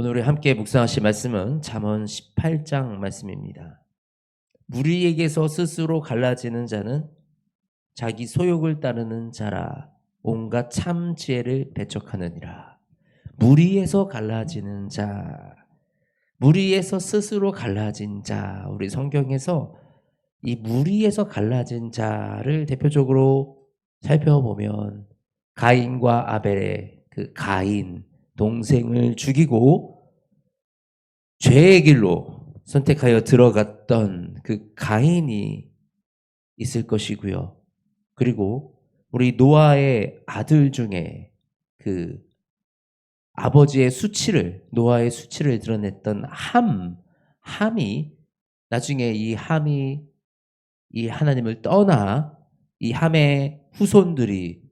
오늘 우리 함께 묵상하실 말씀은 잠언 18장 말씀입니다. 무리에게서 스스로 갈라지는 자는 자기 소욕을 따르는 자라 온갖 참 지혜를 배척하느니라. 무리에서 갈라지는 자, 무리에서 스스로 갈라진 자. 우리 성경에서 이 무리에서 갈라진 자를 대표적으로 살펴보면 가인과 아벨의 그 가인 동생을 죽이고 죄의 길로 선택하여 들어갔던 그 가인이 있을 것이고요. 그리고 우리 노아의 아들 중에 그 아버지의 수치를 노아의 수치를 드러냈던 함 함이 나중에 이 함이 이 하나님을 떠나 이 함의 후손들이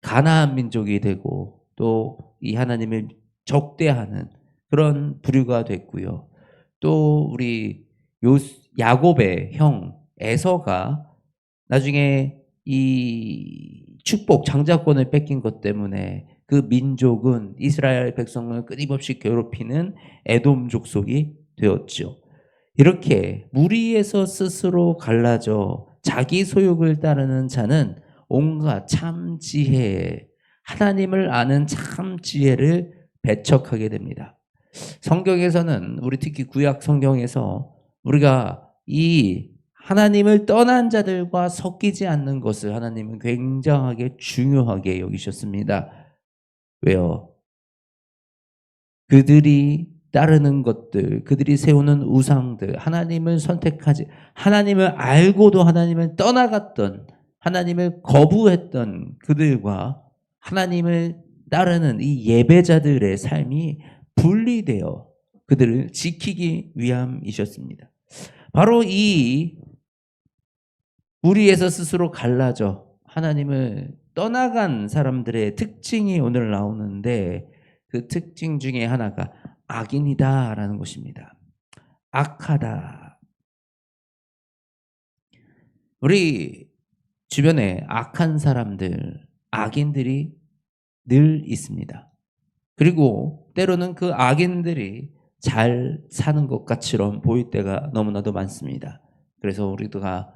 가나안 민족이 되고 또 이 하나님을 적대하는 그런 부류가 됐고요. 또 우리 요 야곱의 형 에서가 나중에 이 축복 장자권을 뺏긴 것 때문에 그 민족은 이스라엘 백성을 끊임없이 괴롭히는 에돔 족속이 되었죠. 이렇게 무리에서 스스로 갈라져 자기 소욕을 따르는 자는 온갖 참 지혜, 하나님을 아는 참 지혜를 배척하게 됩니다. 성경에서는 우리 특히 구약 성경에서 우리가 이 하나님을 떠난 자들과 섞이지 않는 것을 하나님은 굉장하게 중요하게 여기셨습니다. 왜요? 그들이 따르는 것들, 그들이 세우는 우상들, 하나님을 선택하지, 하나님을 알고도 하나님을 떠나갔던, 하나님을 거부했던 그들과 하나님을 따르는 이 예배자들의 삶이 분리되어 그들을 지키기 위함이셨습니다. 바로 이 무리에서 스스로 갈라져 하나님을 떠나간 사람들의 특징이 오늘 나오는데 그 특징 중에 하나가 악인이다라는 것입니다. 악하다. 우리 주변에 악한 사람들, 악인들이 늘 있습니다. 그리고 때로는 그 악인들이 잘 사는 것 같이럼 보일 때가 너무나도 많습니다. 그래서 우리가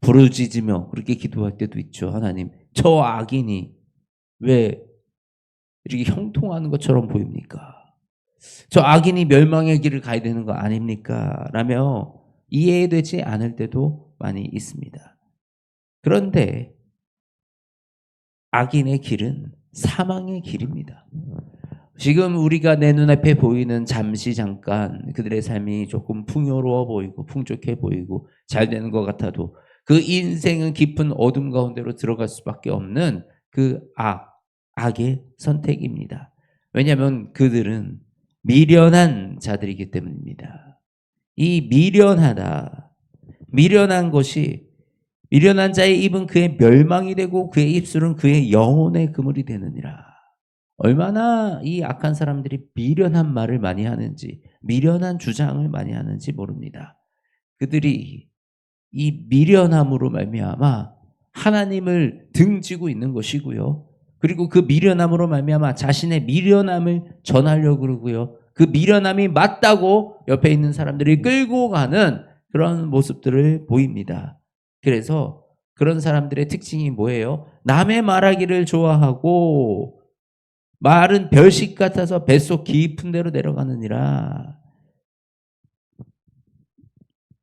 부르짖으며 그렇게 기도할 때도 있죠. 하나님, 저 악인이 왜 이렇게 형통하는 것처럼 보입니까? 저 악인이 멸망의 길을 가야 되는 거 아닙니까? 라며 이해되지 않을 때도 많이 있습니다. 그런데 악인의 길은 사망의 길입니다. 지금 우리가 내 눈앞에 보이는 잠시 잠깐 그들의 삶이 조금 풍요로워 보이고 풍족해 보이고 잘 되는 것 같아도 그 인생은 깊은 어둠 가운데로 들어갈 수밖에 없는 그 악, 악의 선택입니다. 왜냐하면 그들은 미련한 자들이기 때문입니다. 이 미련하다, 미련한 것이 미련한 자의 입은 그의 멸망이 되고 그의 입술은 그의 영혼의 그물이 되느니라. 얼마나 이 악한 사람들이 미련한 말을 많이 하는지, 미련한 주장을 많이 하는지 모릅니다. 그들이 이 미련함으로 말미암아 하나님을 등지고 있는 것이고요. 그리고 그 미련함으로 말미암아 자신의 미련함을 전하려고 그러고요. 그 미련함이 맞다고 옆에 있는 사람들이 끌고 가는 그런 모습들을 보입니다. 그래서 그런 사람들의 특징이 뭐예요? 남의 말하기를 좋아하고 말은 별식 같아서 뱃속 깊은 데로 내려가느니라.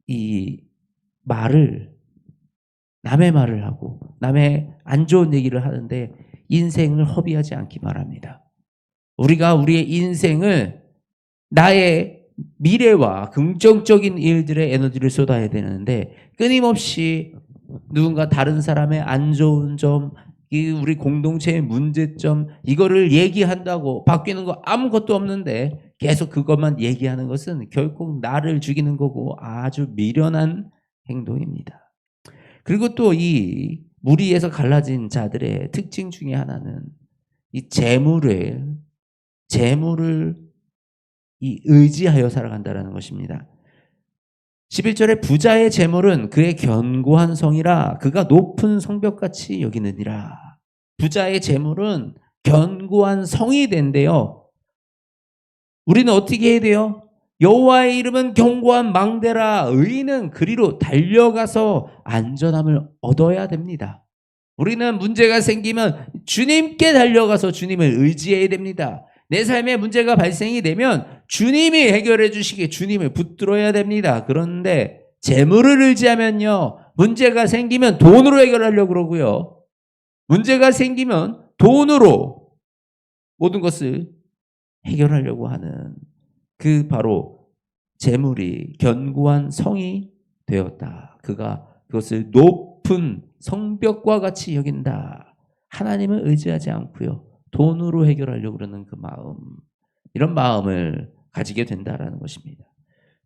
이 말을 남의 말을 하고 남의 안 좋은 얘기를 하는데 인생을 허비하지 않기 바랍니다. 우리가 우리의 인생을 나의 미래와 긍정적인 일들의 에너지를 쏟아야 되는데 끊임없이 누군가 다른 사람의 안 좋은 점, 이 우리 공동체의 문제점 이거를 얘기한다고 바뀌는 거 아무것도 없는데 계속 그것만 얘기하는 것은 결국 나를 죽이는 거고 아주 미련한 행동입니다. 그리고 또 이 무리에서 갈라진 자들의 특징 중에 하나는 이 재물을 재물을 이 의지하여 살아간다라는 것입니다. 11절에 부자의 재물은 그의 견고한 성이라 그가 높은 성벽같이 여기느니라. 부자의 재물은 견고한 성이 된대요. 우리는 어떻게 해야 돼요? 여호와의 이름은 견고한 망대라 의인은 그리로 달려가서 안전함을 얻어야 됩니다. 우리는 문제가 생기면 주님께 달려가서 주님을 의지해야 됩니다. 내 삶에 문제가 발생이 되면 주님이 해결해 주시기에 주님을 붙들어야 됩니다. 그런데 재물을 의지하면요. 문제가 생기면 돈으로 해결하려고 그러고요. 문제가 생기면 돈으로 모든 것을 해결하려고 하는 그 바로 재물이 견고한 성이 되었다. 그가 그것을 높은 성벽과 같이 여긴다. 하나님을 의지하지 않고요. 돈으로 해결하려고 그러는 그 마음. 이런 마음을 가지게 된다라는 것입니다.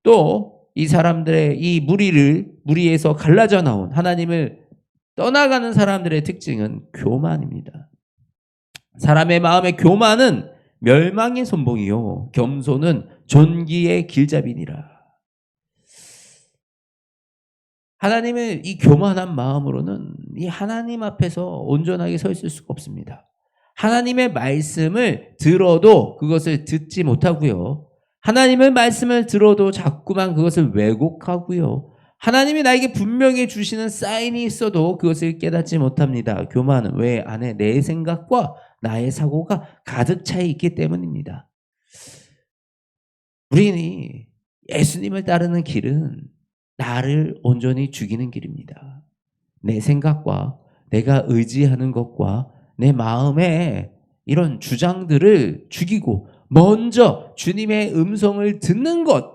또 이 사람들의 이 무리를 무리에서 갈라져 나온 하나님을 떠나가는 사람들의 특징은 교만입니다. 사람의 마음의 교만은 멸망의 선봉이요 겸손은 존귀의 길잡이니라. 하나님의 이 교만한 마음으로는 이 하나님 앞에서 온전하게 서 있을 수가 없습니다. 하나님의 말씀을 들어도 그것을 듣지 못하고요. 하나님의 말씀을 들어도 자꾸만 그것을 왜곡하고요. 하나님이 나에게 분명히 주시는 사인이 있어도 그것을 깨닫지 못합니다. 교만은 왜 안에 내 생각과 나의 사고가 가득 차 있기 때문입니다. 우리는 예수님을 따르는 길은 나를 온전히 죽이는 길입니다. 내 생각과 내가 의지하는 것과 내 마음의 이런 주장들을 죽이고 먼저 주님의 음성을 듣는 것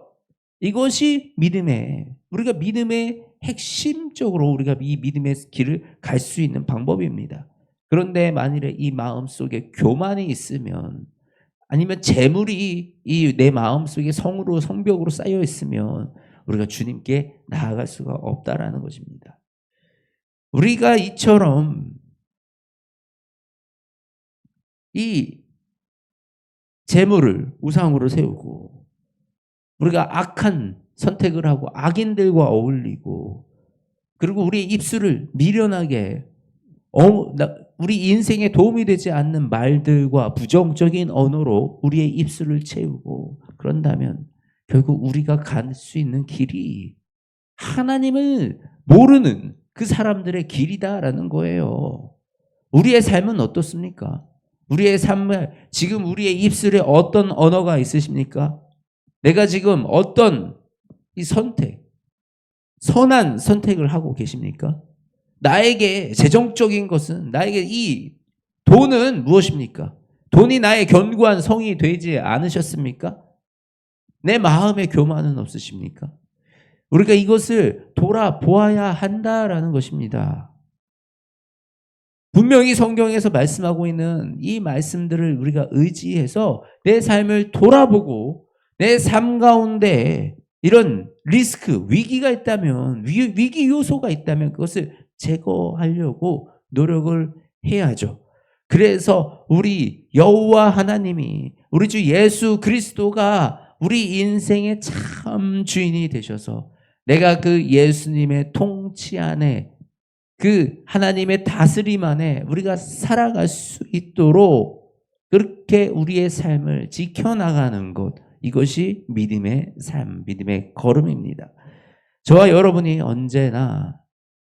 이것이 믿음의 우리가 믿음의 핵심적으로 우리가 이 믿음의 길을 갈 수 있는 방법입니다. 그런데 만일에 이 마음 속에 교만이 있으면 아니면 재물이 이 내 마음 속에 성으로 성벽으로 쌓여 있으면 우리가 주님께 나아갈 수가 없다라는 것입니다. 우리가 이처럼 이 재물을 우상으로 세우고 우리가 악한 선택을 하고 악인들과 어울리고 그리고 우리의 입술을 미련하게 우리 인생에 도움이 되지 않는 말들과 부정적인 언어로 우리의 입술을 채우고 그런다면 결국 우리가 갈 수 있는 길이 하나님을 모르는 그 사람들의 길이다라는 거예요. 우리의 삶은 어떻습니까? 우리의 삶을 지금 우리의 입술에 어떤 언어가 있으십니까? 내가 지금 어떤 이 선택, 선한 선택을 하고 계십니까? 나에게 재정적인 것은 나에게 이 돈은 무엇입니까? 돈이 나의 견고한 성이 되지 않으셨습니까? 내 마음의 교만은 없으십니까? 우리가 이것을 돌아보아야 한다라는 것입니다. 분명히 성경에서 말씀하고 있는 이 말씀들을 우리가 의지해서 내 삶을 돌아보고 내 삶 가운데 이런 리스크, 위기가 있다면, 위, 위기 요소가 있다면 그것을 제거하려고 노력을 해야죠. 그래서 우리 여호와 하나님이 우리 주 예수 그리스도가 우리 인생의 참 주인이 되셔서 내가 그 예수님의 통치 안에 그 하나님의 다스림 안에 우리가 살아갈 수 있도록 그렇게 우리의 삶을 지켜나가는 것 이것이 믿음의 삶, 믿음의 걸음입니다. 저와 여러분이 언제나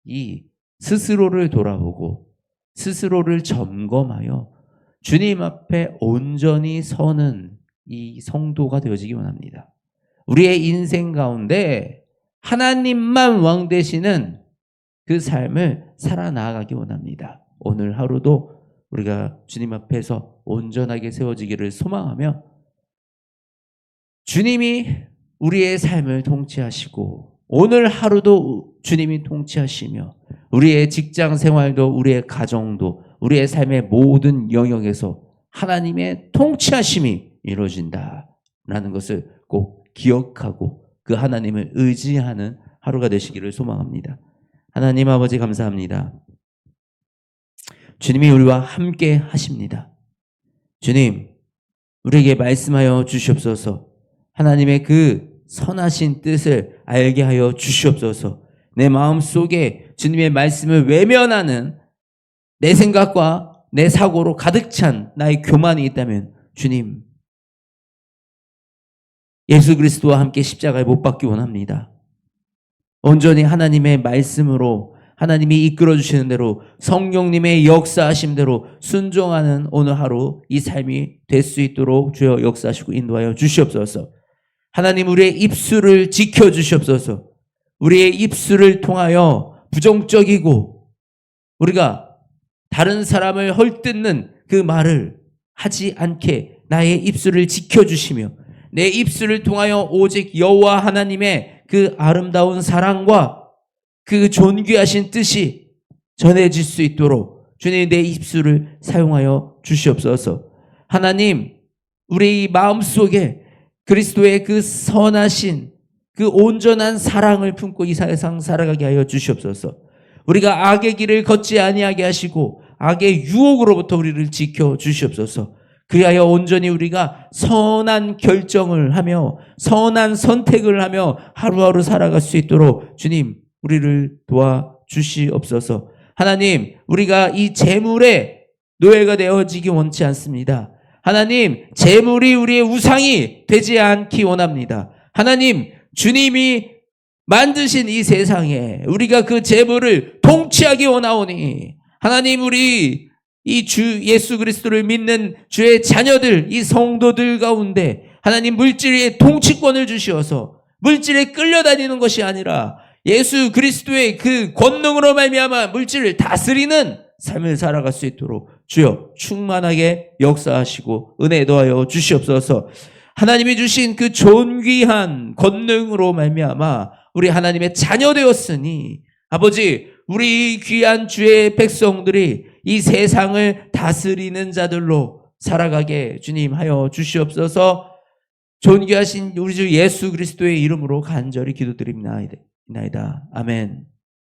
이 스스로를 돌아보고 스스로를 점검하여 주님 앞에 온전히 서는 이 성도가 되어지기 원합니다. 우리의 인생 가운데 하나님만 왕 되시는 그 삶을 살아나가기 원합니다. 오늘 하루도 우리가 주님 앞에서 온전하게 세워지기를 소망하며 주님이 우리의 삶을 통치하시고 오늘 하루도 주님이 통치하시며 우리의 직장 생활도 우리의 가정도 우리의 삶의 모든 영역에서 하나님의 통치하심이 이루어진다라는 것을 꼭 기억하고 그 하나님을 의지하는 하루가 되시기를 소망합니다. 하나님 아버지 감사합니다. 주님이 우리와 함께 하십니다. 주님, 우리에게 말씀하여 주시옵소서. 하나님의 그 선하신 뜻을 알게 하여 주시옵소서. 내 마음 속에 주님의 말씀을 외면하는 내 생각과 내 사고로 가득 찬 나의 교만이 있다면 주님 예수 그리스도와 함께 십자가에 못 박기 원합니다. 온전히 하나님의 말씀으로 하나님이 이끌어 주시는 대로 성령님의 역사하심 대로 순종하는 오늘 하루 이 삶이 될 수 있도록 주여 역사하시고 인도하여 주시옵소서. 하나님 우리의 입술을 지켜 주시옵소서. 우리의 입술을 통하여 부정적이고 우리가 다른 사람을 헐뜯는 그 말을 하지 않게 나의 입술을 지켜 주시며 내 입술을 통하여 오직 여호와 하나님의 그 아름다운 사랑과 그 존귀하신 뜻이 전해질 수 있도록 주님 내 입술을 사용하여 주시옵소서. 하나님, 우리 마음 속에 그리스도의 그 선하신 그 온전한 사랑을 품고 이 세상 살아가게 하여 주시옵소서. 우리가 악의 길을 걷지 아니하게 하시고 악의 유혹으로부터 우리를 지켜 주시옵소서. 그리하여 온전히 우리가 선한 결정을 하며 선한 선택을 하며 하루하루 살아갈 수 있도록 주님 우리를 도와 주시옵소서. 하나님, 우리가 이 재물의 노예가 되어지기 원치 않습니다. 하나님, 재물이 우리의 우상이 되지 않기 원합니다. 하나님, 주님이 만드신 이 세상에 우리가 그 재물을 통치하기 원하오니 하나님 우리 이 주 예수 그리스도를 믿는 주의 자녀들 이 성도들 가운데 하나님 물질의 통치권을 주시어서 물질에 끌려다니는 것이 아니라 예수 그리스도의 그 권능으로 말미암아 물질을 다스리는 삶을 살아갈 수 있도록 주여 충만하게 역사하시고 은혜 더하여 주시옵소서. 하나님이 주신 그 존귀한 권능으로 말미암아 우리 하나님의 자녀 되었으니 아버지 우리 귀한 주의 백성들이 이 세상을 다스리는 자들로 살아가게 주님 하여 주시옵소서. 존귀하신 우리 주 예수 그리스도의 이름으로 간절히 기도드립니다. 아멘.